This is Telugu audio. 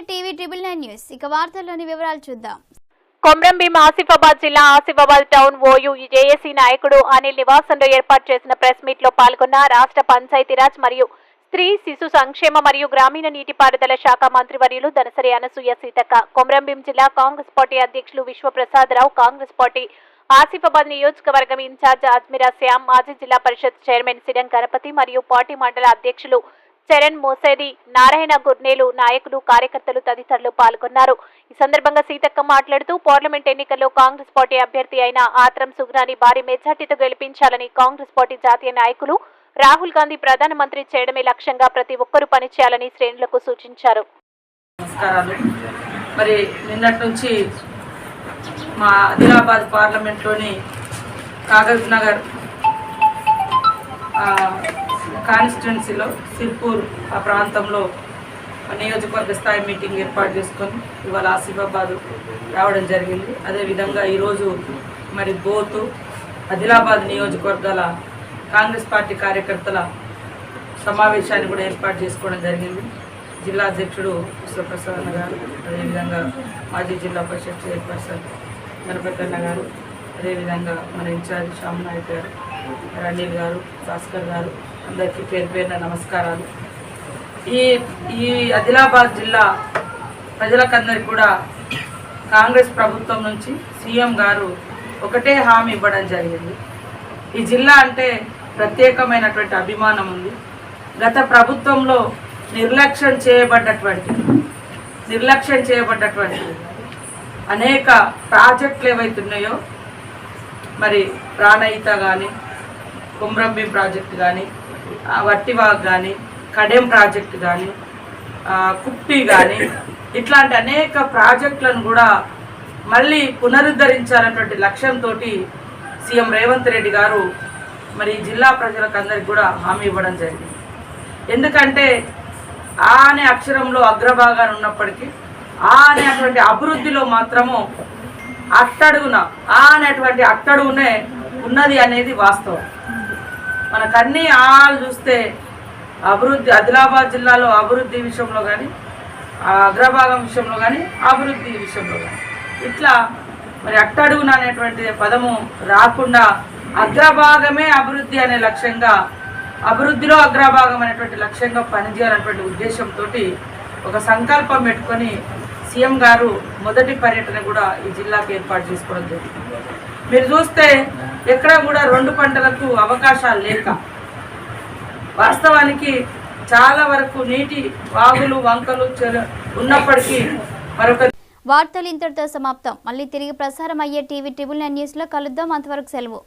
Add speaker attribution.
Speaker 1: ఇక వార్తల్లోని వివరాలు చూద్దాం.
Speaker 2: కొమ్రంభీం ఆసిఫాబాద్ జిల్లా ఆసిఫాబాద్ టౌన్ ఓయూ జేఏసీ నాయకుడు అనిల్ నివాసంలో ఏర్పాటు చేసిన ప్రెస్ మీట్లో పాల్గొన్న రాష్ట్ర పంచాయతీరాజ్ మరియు స్త్రీ శిశు సంక్షేమ మరియు గ్రామీణ నీటిపారుదల శాఖ మంత్రివర్యులు దనసరి అనసూయ సీతక్క కొమ్రంభీం జిల్లా కాంగ్రెస్ పార్టీ అధ్యక్షులు విశ్వప్రసాదరావు కాంగ్రెస్ పార్టీ ఆసిఫాబాద్ నియోజకవర్గం ఇన్ఛార్జ్ అజ్మిరా శ్యామ్ మాజీ జిల్లా పరిషత్ చైర్మన్ సిడం గణపతి మరియు పార్టీ మండల అధ్యక్షులు చరణ్ మోసేది. నారాయణ గుర్నేలు నాయకులు కార్యకర్తలు తదితరులు పాల్గొన్నారు. ఈ సందర్భంగా సీతక్క మాట్లాడుతూ పార్లమెంట్ ఎన్నికల్లో కాంగ్రెస్ పార్టీ అభ్యర్థి అయిన ఆత్రం సుగ్నాని భారీ మెజార్టీతో గెలిపించాలని కాంగ్రెస్ పార్టీ జాతీయ నాయకులు రాహుల్ గాంధీ ప్రధానమంత్రి చేయడమే లక్ష్యంగా ప్రతి ఒక్కరూ పనిచేయాలని శ్రేణులకు సూచించారు.
Speaker 3: మరి నిన్నటి నుంచి మా ఆదిలాబాద్ పార్లమెంట్లోని కాగజ్ నగర్ కాన్స్టిట్యున్సీలో సిర్పూర్ ఆ ప్రాంతంలో నియోజకవర్గ స్థాయి మీటింగ్ ఏర్పాటు చేసుకొని ఇవాళ ఆసిఫాబాద్ రావడం జరిగింది. అదేవిధంగా ఈరోజు మరి బోతు ఆదిలాబాద్ నియోజకవర్గాల కాంగ్రెస్ పార్టీ కార్యకర్తల సమావేశాన్ని కూడా ఏర్పాటు చేసుకోవడం జరిగింది. జిల్లా అధ్యక్షుడు విశ్వప్రసాద్ గారు అదేవిధంగా మాజీ జిల్లా పరిషత్ చైర్పర్సన్ గణపతి అన్న గారు అదేవిధంగా మన ఇన్ఛార్జ్ శ్యామ్ నాయక్ గారు రణీల్ గారు భాస్కర్ గారు అందరికీ పేరు పేరున నమస్కారాలు. ఈ ఈ ఆదిలాబాద్ జిల్లా ప్రజలకందరికీ కూడా కాంగ్రెస్ ప్రభుత్వం నుంచి సీఎం గారు ఒకటే హామీ ఇవ్వడం జరిగింది. ఈ జిల్లా అంటే ప్రత్యేకమైనటువంటి అభిమానం ఉంది. గత ప్రభుత్వంలో నిర్లక్ష్యం చేయబడ్డటువంటి నిర్లక్ష్యం చేయబడ్డటువంటి అనేక ప్రాజెక్టులు ఏవైతున్నాయో మరి ప్రాణయిత కానీ కుమ్రంబి ప్రాజెక్ట్ కానీ వట్టివాగ్ కానీ కడెం ప్రాజెక్ట్ కానీ కుప్పి కానీ ఇట్లాంటి అనేక ప్రాజెక్టులను కూడా మళ్ళీ పునరుద్ధరించాలన్నటువంటి లక్ష్యంతో సీఎం రేవంత్ రెడ్డి గారు మరి జిల్లా ప్రజలకు అందరికి కూడా హామీ ఇవ్వడం జరిగింది. ఎందుకంటే ఆ అనే అక్షరంలో అగ్రభాగాన్ని ఉన్నప్పటికీ ఆ అనేటువంటి అభివృద్ధిలో మాత్రము అట్టడుగున ఆ అనేటువంటి అట్టడుగునే ఉన్నది అనేది వాస్తవం. మనకన్నీ అన్ని ఆలు చూస్తే అభివృద్ధి ఆదిలాబాద్ జిల్లాలో అభివృద్ధి విషయంలో కానీ అగ్రభాగం విషయంలో కానీ అభివృద్ధి విషయంలో కానీ ఇట్లా మరి అట్టడుగున అనేటువంటి పదము రాకుండా అగ్రభాగమే అభివృద్ధి అనే లక్ష్యంగా అభివృద్ధిలో అగ్రభాగం అనేటువంటి లక్ష్యంగా పనిచేయాలనేటువంటి ఉద్దేశంతో ఒక సంకల్పం పెట్టుకొని సీఎం గారు మొదటి పర్యటన కూడా ఈ జిల్లాకు ఏర్పాటు చేసుకోవడం జరిగింది మీరు చూస్తే ఎక్కడ కూడా రెండు పంటలకు అవకాశాలు లేక వాస్తవానికి చాలా వరకు నీటి వాగులు వంకలు ఉన్నప్పటికీ మరొక
Speaker 1: వార్తలు ఇంతటితో సమాప్తం. మళ్ళీ తిరిగి ప్రసారం అయ్యే టీవీ ట్రిబుల్ నైన్ న్యూస్లో కలుద్దాం. అంతవరకు సెలవు.